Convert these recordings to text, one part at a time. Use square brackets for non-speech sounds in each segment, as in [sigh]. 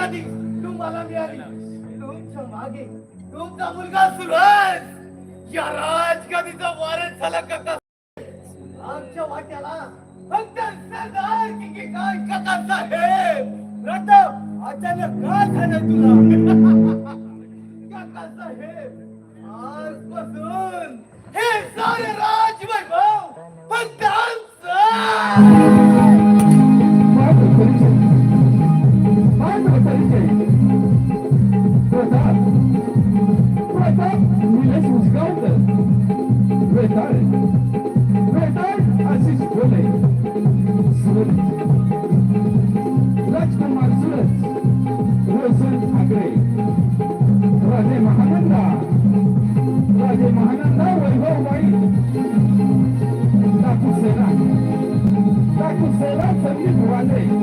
कधी तू मिळाली? तुमच्या मागे तुमचा मुलगा सुरज या राजगादीचा वारस झाला का? आमच्या वाट्याला फक्त सरदार की की काय कथा साहेब. रटव अचानक काय झालं तुला? [laughs] काका साहेब आजपासून हे सारे राजवैभव फक्त आमचं. बेताळ बेताळ आशिष बोले सुरत राजकुमार सुरत रोशन ठाकरे राजे महानंदा राजे महानंदा वैभव वाई टाकू सेना टाकू सेना संदीप वाले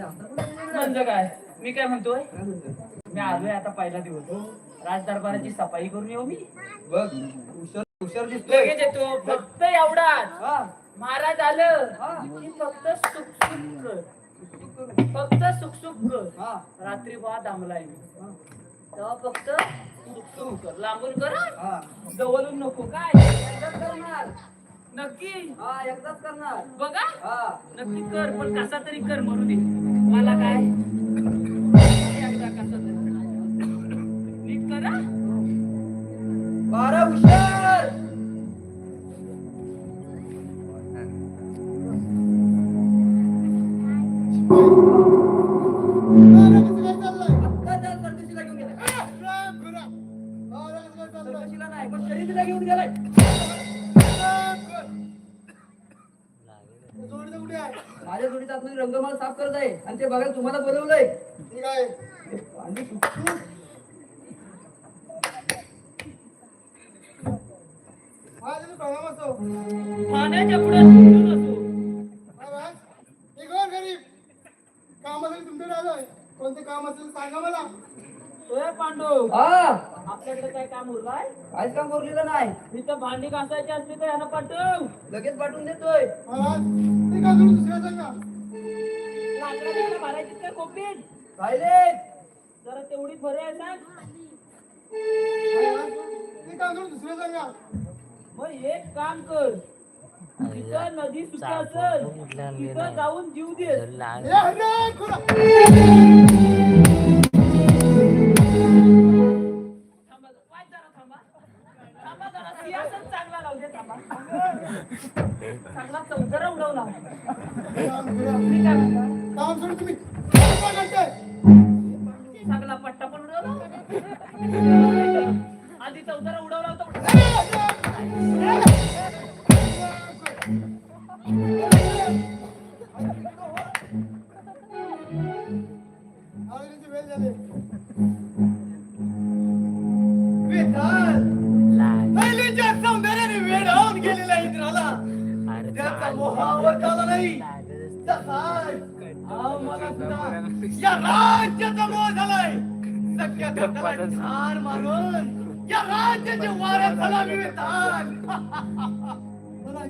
म्हणजे? म्हणजे काय? मी काय म्हणतोय? मी आलोय आता पहिला दिवस राजदरबाराची सफाई करून येऊ मी. बघ हुशार हुशार दिसतोय. लगेच येतो फक्त एवढाच. हा. महाराज आलं हा. की फक्त सुख सुख कर. फक्त सुख सुख कर हा. रात्री बा दामलाय मी. हा. तेव्हा फक्त सुख सुख कर लांबून कर. हं. हा जवळून नको काय? करणार नक्की. हा एकदाच करणार. बघा. हा. नक्की कर पण कसा तरी कर म्हणू दे. मला काय? माझ्या जोडीचा आतमध्ये रंगमाळ साफ करत आहे. आणि ते बघायला तुम्हाला बोलवलंय. ते पाणी सुटून पाण्याच्या पुढे सुटून असो कोणते काम असेल सांगा मला. ओय पांडू. हा. आपल्याकडे काय काम उरलाय काहीच काम बोललेलं नाही. इथं भांडी घासायची असली तर यांना पाठव. लगेच पाठवून देतोय. महाराज ते काम सोडून दुसऱ्या सांगा लाकडा बिकडा भरायची काय राहिले जरा तेवढी भरे आहे सांग. महाराज, ते काम सोडून दुसऱ्या सांगा मग एक काम कर. तिथं नदी सुद्धा असेल तिथं जाऊन जीव दे. ए, हरे, खुरा.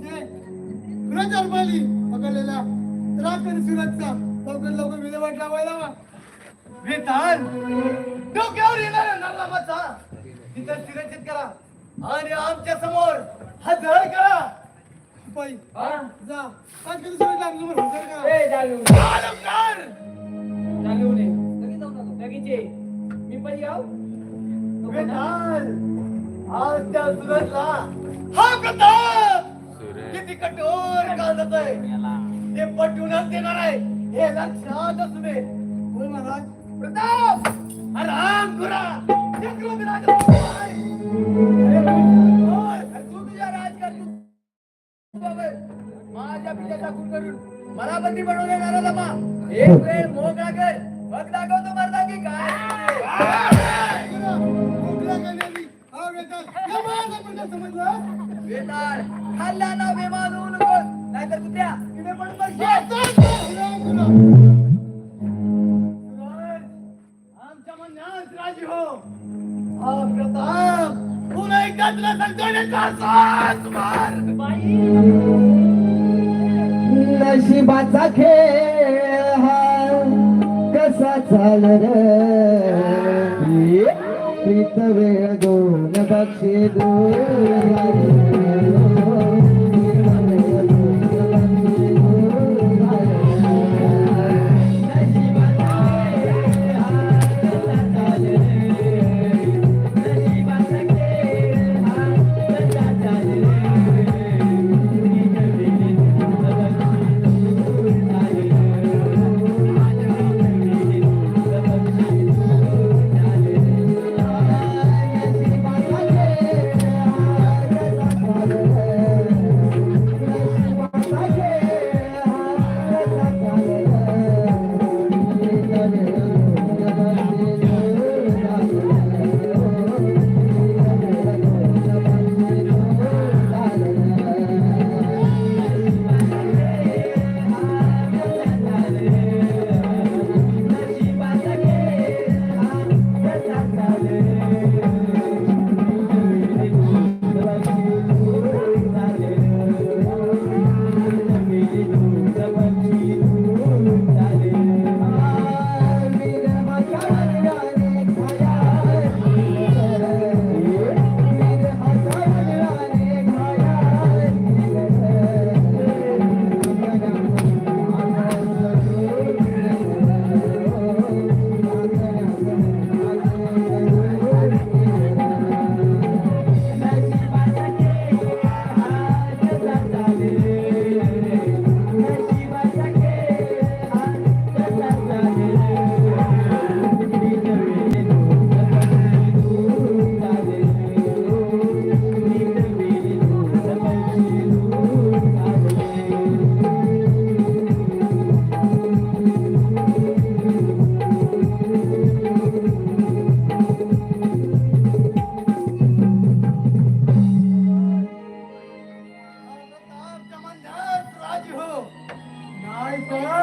मला जे सुरत अल्पाली पकडलेल्या रात्री सुरतचा लवकर लवकर विल्हेवाट लावायला हवा. विधान डोक्यावर येणाऱ्या नरलामाचा तिथं शिरचित करा आणि आमच्यासमोर हजर करा शिपाई हा? जा आज कधी सुरतला आमच्यासमोर हजर करा. ए, उडे. आलमदार जागे उडे. लगेच जाऊन आलो. लगेच ये. मी पण येऊ विधान आज त्या सुरतला हा प्रताप किती कठोर काढत आहे. ते पटवूनच देणार आहे. हे लक्षात असू दे. होय महाराज. प्रताप! राम गुरा! चक्रवर्ती माझ्या पित्याचा खून करून मला बंदी बनवले येणारा लमा एक वेळ मोकळा कर मग दाखवतो मरदा की काय? नशिबाचा खेळ हा कसा चाल प्रीत वेळ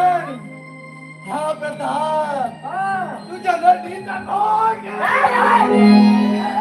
Hey! Happy time! Ah! Tu jangan ditakut! Hey! Hey!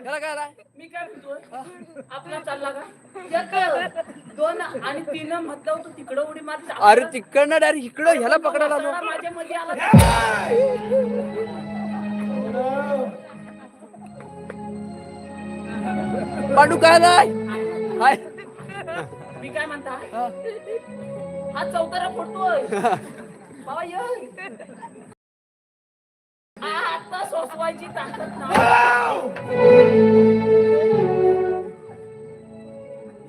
लवकर मी काय म्हणतोय? आपला चालला का? एक दोन आणि तीन म्हटलं होतं तिकडं उडी मार अरे तिकडनं डायरेक्ट इकडं ह्याला पकडायला आलो माझ्या मध्ये आला. पांडू काय नाही हाय. मी काय म्हणता? हा. चौतारा फोडतोय. [laughs] बाबा ये. आता सोसवायची ताकद नाही.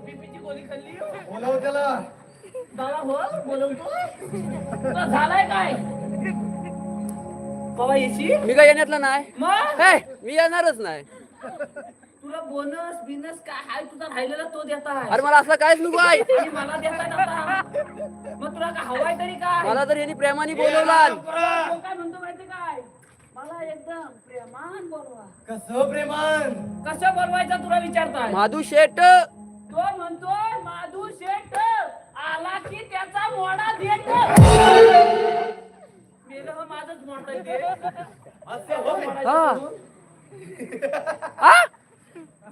बीपीची गोळी खाल्ली? बोलाव त्याला. बाबा हो बोलवतो झालाय काय? बाबा येशी मी काय येण्यातला नाही. मग? हे मी येणारच नाही. तुला बोनस बिनस काय हाय तुझा राहिलेला तो देता आहे अरे मला असला काहीच नको आहे. आणि मला देता नव्हता मग तुला काय हवाय तरी काय? मला तर यांनी प्रेमाने बोलवला. तो काय म्हणतो माहिती काय? मला एकदम प्रेमान बोलवा. कसं प्रेमान? कसं बोलवायचं तुला विचारताय? माधू शेट तो म्हणतोय माधू शेठ आला की त्याचा मोडा देत. मेलं हो माझंच मोडता येते असं होय? हा. हा?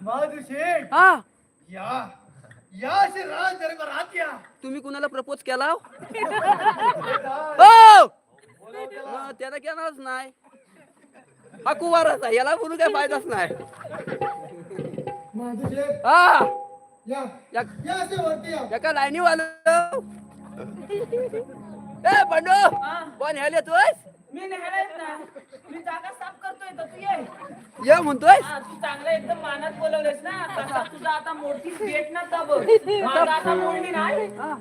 माधू शेठ. हा. या. या असे राज दरबारात या तुम्ही कुणाला प्रपोज केला [laughs] हो! मग त्याला केलाच नाही. हा कुवारच आहे. याला बोलू काय फायदाच नाही. माझं शेठ हा. या. या. या असे वरती या. एका लाईनी वाल ए बंडू. हा, कोण ह्याला तोय मी नेहलाच ना मी जागा साफ करतोय तर तू ये. ये म्हणतोय हा, तू चांगलं एकदम मानात बोलवलेस ना. तसा तुझा आता मोठी डेट ना तब. [laughs] माझा आता मोडणी नाही. तुझा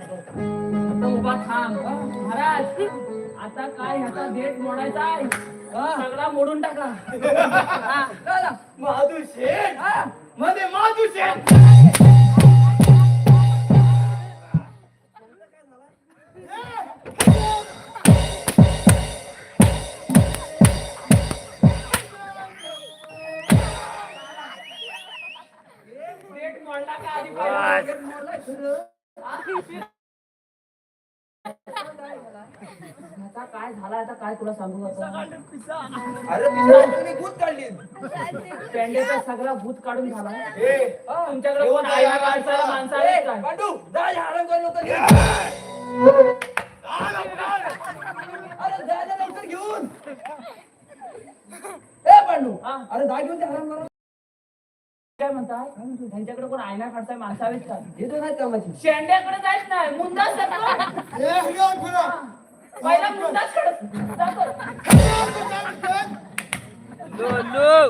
आता उभा थांब. महाराज आता काय ह्याचा डेट मोडायचा आहे? सगळा मोडून टाका. माधू शेठमध्ये माधू शेठ मोडला का आधी हा? आता काय झालं आता काय तुला सांगू आता अरे पिशा भूत काढली पेंड्याचा सगळा भूत काढून झाला ए, तुमच्याकडे कोण माणसं आहेत काय? पांडू जा. अरे जा जा लवकर घेऊन ए पांडू हा? अरे जा घेऊन ते हराम कर काय म्हणताय त्यांच्याकडे कोण आयना काढताय माणसं आहेत का हे तर नाही कामाची. शेंड्याकडे जायच नाही जातो हरिओम खुरा. पहिला मुंडाच कडे. जातो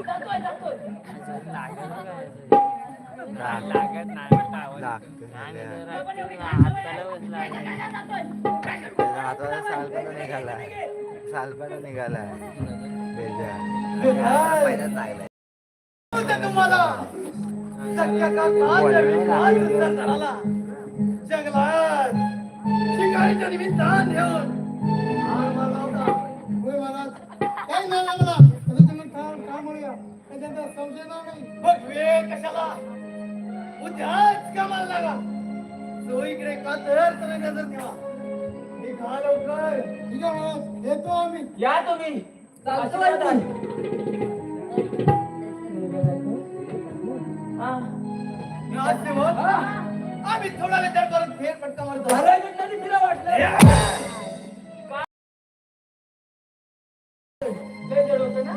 जातोय जातोय पण एवढी घाण सवय नाही. जातोय. सालपणा निघाला सालपणा निघाला जंगलात. शिकारीच्या निमित्तानं घेऊन होता. काही नाही लागला त्याच्यानंतर नाही वेळ कशाला. उद्याच कामाला लागा. इकडे का तर तुम्ही नजर ठेवा. निघा लवकर. ठीक आहे महाराज. येतो आम्ही. या तुम्ही. चालतो राजसेवक आम्ही थोडा वेळ दरबारात फेर फटका मारतो तिला वाटलं लय जड होतं ना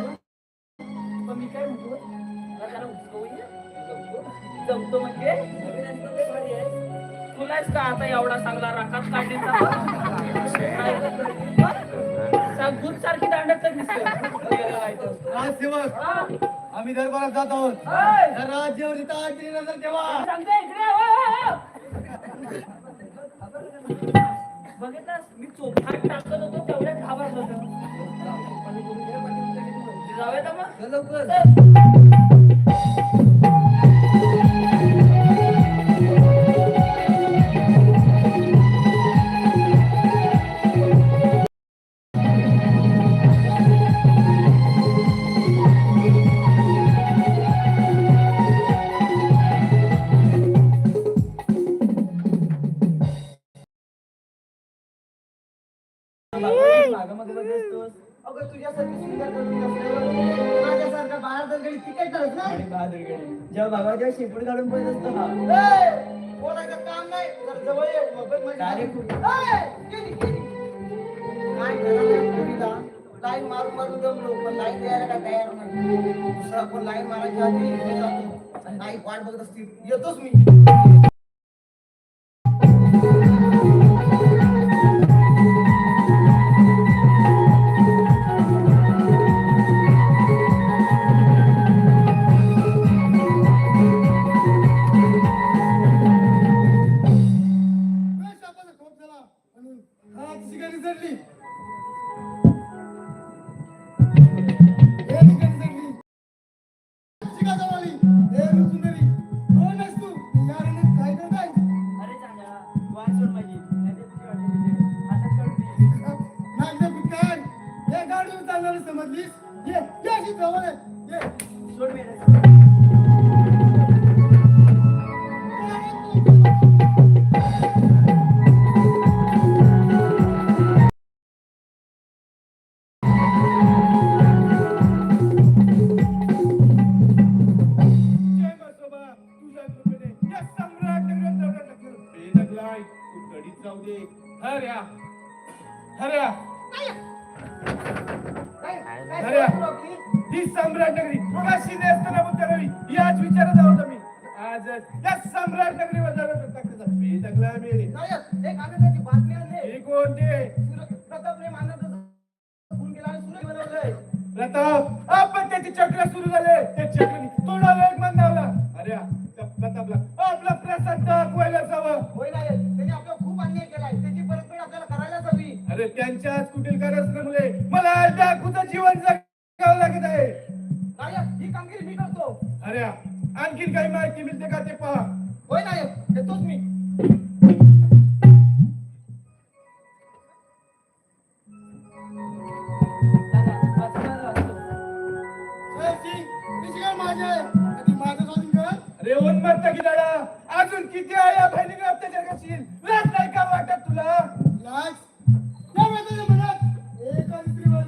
पण मी काय म्हणतो. मला जमतो म्हणजे तुलाच का आता एवढा चांगला राखात काढण्याचा [laughs] भूत सारखी दांडत. राजसेवक हा. आम्ही दरबारात जात आहोत राज्यावर नजर ठेवा सांगते इकडे हो, हो. बघितलंस मी चोखाट टाकत होतो तेवढ्यात घाबरलो होतो. जाऊया मग लवकर ना आणि बहादुरगड. जेव्हा शेपूट काढून पळत असतो काम नाही. जवळ ये मोबाईल मध्ये. काय करायला पोरीला? लाईन मारून मारून जमलो पण लाईन द्यायला काय तयार नाही. दुसरा कोण लाईन मारायच्या आधी जातो. नाही वाट बघत असतील येतोच मी. बेदगलाय, तू गडीत जाऊ दे. हऱ्या. हऱ्या. ही सम्राट नगरी. याच विचारात आहोत आम्ही. आज या सम्राट नगरीवर दगड टाकलं बेदगला मेले. नायक, एक आनंदाची बातमी आणली. हे कोणते प्रतापने मानवचं खून केला आणि सुरू बनवलंय. प्रताप आपण त्याचे चक्र सुरू झाले. त्या चक्राने थोडा वेग मंदावला अरे त्या प्रतापला आपला प्रसन्न दाखवायला जावं होय नायक त्यांनी आपल्याला खूप अन्याय केलाय त्याची परतफेड आपल्याला करायलाच हवी अरे त्यांच्या कुटील कारस्थानामुळे मला डाकूचं जीवन जगावं लागत आहे. नायक ही कामगिरी मी करतो अरे आणखीन काही माहिती मिळते का ते पहा. होय नायक देतोच मी. उन्मत्त किडाळा अजून किती आहे या बहिणीने अत्याचार करशील लाज नाही का वाटत तुला? लाज? मनात एका शिवाय.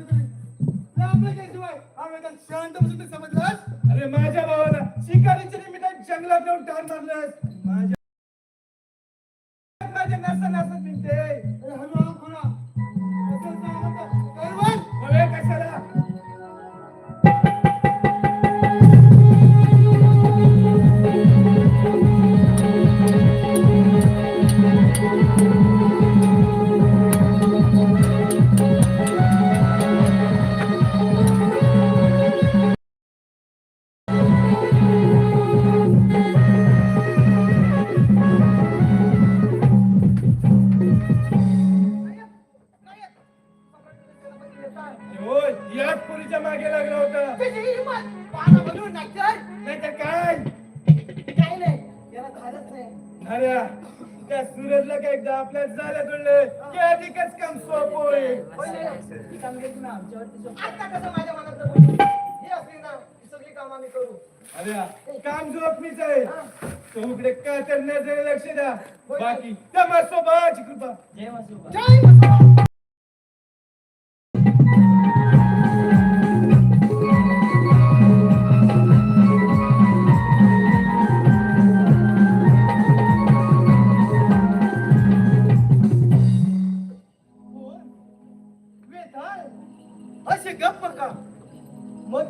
हा शांत बसून ते समजलास? अरे माझ्या भावाला शिकारीच्या निमित्तानं जंगलात जाऊन ठार मारलंस. माझ्या माझ्या नसा नसा अरे आपल्या झाल्या तुडले की अधिकच काम सोप होईल ती काम घेत ना आमच्यावरती सोप- आता कसं माझ्या मनातलं बोलू? हे असली ना ही सगळी कामं आम्ही करू. अरे काम जोखमीच आहे. तो इकडे का तर नजर लक्ष द्या. बाकी तमासोबाची कृपा. जय बसवा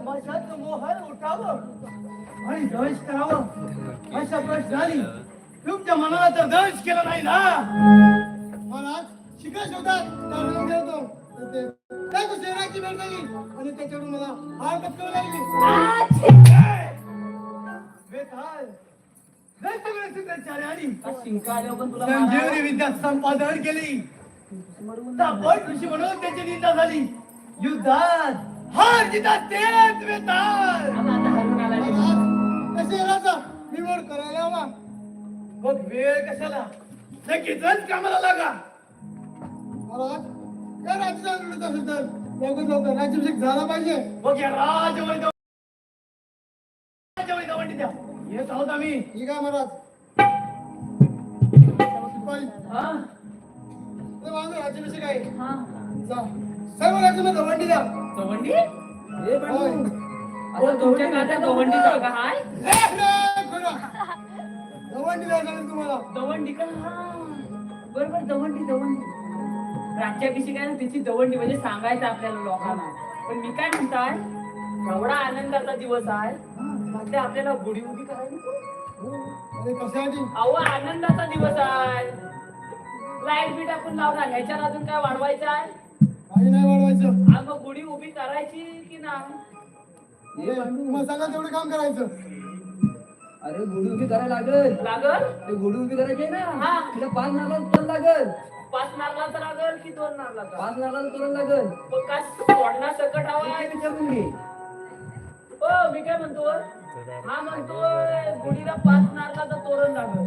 माझ्यात मोहर उठावं आणि दंश करावं अशा प्रश्न झाली तुमच्या मनाला तर दंश केला नाही ना? महाराज शिका शोधात ते काय तो शहराची भेट झाली आणि त्याच्याकडून मला हार पटकावी लागली. विद्या संपादन केली. ऋषी म्हणून त्याची निंदा झाली. युद्धात हार जितात तेच वेताळ निवड करायला हवा मग वेळ कशाला? लगेचच कामाला लागा. महाराज काय राज्य लढत असेल तर लवकर लवकर राज्याभिषेक झाला पाहिजे. मग या राजवळी द्या. येत आहोत आम्ही. ठीक आहे महाराज. हा? ते माझं राज्याभिषेक आहे. हा. जा. सर्व राज्यामध्ये दवंडी द्या. गवंडी? ए, होय. आता तुमच्या खात्यात गवंडीचा का? हाय. दवंडी द्या सांगेल तुम्हाला. दवंडी का? हा. बरोबर दवंडी दवंडी राज्याभिषेक आहे ना तिची दवंडी म्हणजे सांगायचं आपल्याला लोकांना. पण मी काय म्हणताय एवढा आनंदाचा दिवस आहे. त्यातल्या आपल्याला गुढी उभी करायला नको? अरे कशासाठी? अहो आनंदाचा दिवस आहे. लाइट बीट आपण लावणार ह्याच्यात अजून काय वाढवायचं आहे? काही नाही वाढवायचं. आ, मग गुढी उभी करायची की नाही मग सांगा तेवढं काम करायचं. अरे गुढी उभी करायला लागल. लागल? ते गुढी उभी करायची आहे ना? हा. तिला पाच नारळाचं तोरण लागल. पाच नारळाचा लागल की दोन नारळाचा पाच नारळाचं तोरण लागल. मग काय सोडणार सकट हवा ते विचारून घे. हो मी काय म्हणतो? हा म्हणतोय गुढीला पाच नारळाचं तोरण लागल.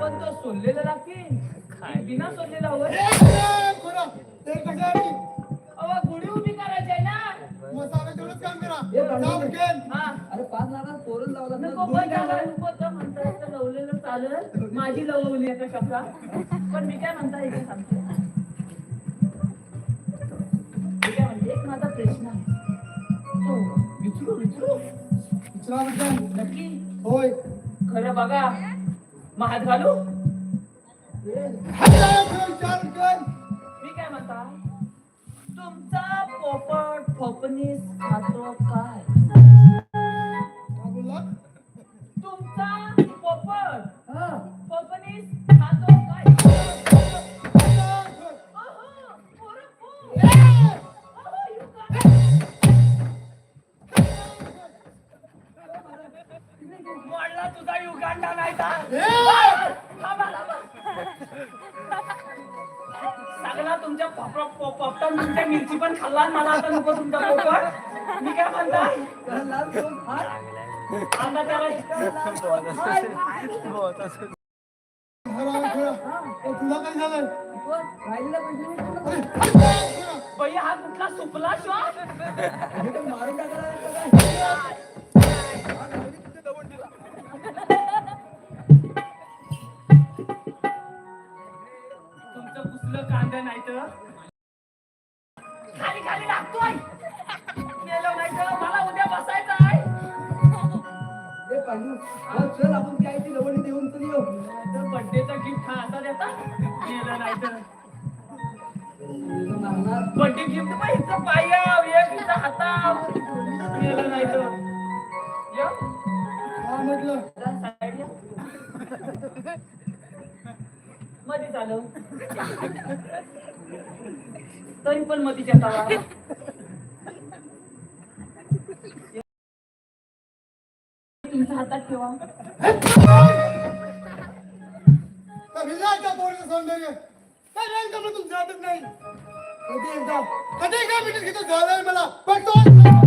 पण तो सोडलेला लागतील. की बिना सोडलेला हवं ए, खोरा, ते कशासाठी अहो नको तर म्हणता येतं लवलेलं चालेल. माझी लवली आता शब्दा. पण मी काय म्हणता इथे सांगते. मी काय म्हणते एक माझा प्रश्न आहे. तो विचारू विचारू? विचारा पटकन. नक्की? होय. खरं बघा. महात घालू. मी काय म्हणता? तुमचा पोपट फोपनीस खातो काय? तुमचा पोपट. फोपनीस खातो खाल्ला मला आता नको तुमचा पोपट मी काय म्हणता? आता त्याला तुला काय झालं बाई हा कुठला सुपला श्वास? मारून तुमचं पुसलं कांदा नाही तर खाली खाली लागतोय. मेलो नाही तर मला उद्या बसायचं आहे. चल आपण त्या आईची लवणी देऊन तरी येऊ. तर बड्डेचा गिफ्ट खा असा देता मेलं नाही तर. बड्डे गिफ्ट पाहिजे हिचं पायाव एक हिचा हाताव. मेलं नाही तर. मध्ये चालव. तरी पण मतीच्या तवा. तुमच्या हातात ठेवा. पोरीचं सौंदर्य? काय राहील का तुमच्या हातात नाही? कधी एकदा कधी एका मिनिट घेतो झालंय मला. बघतो.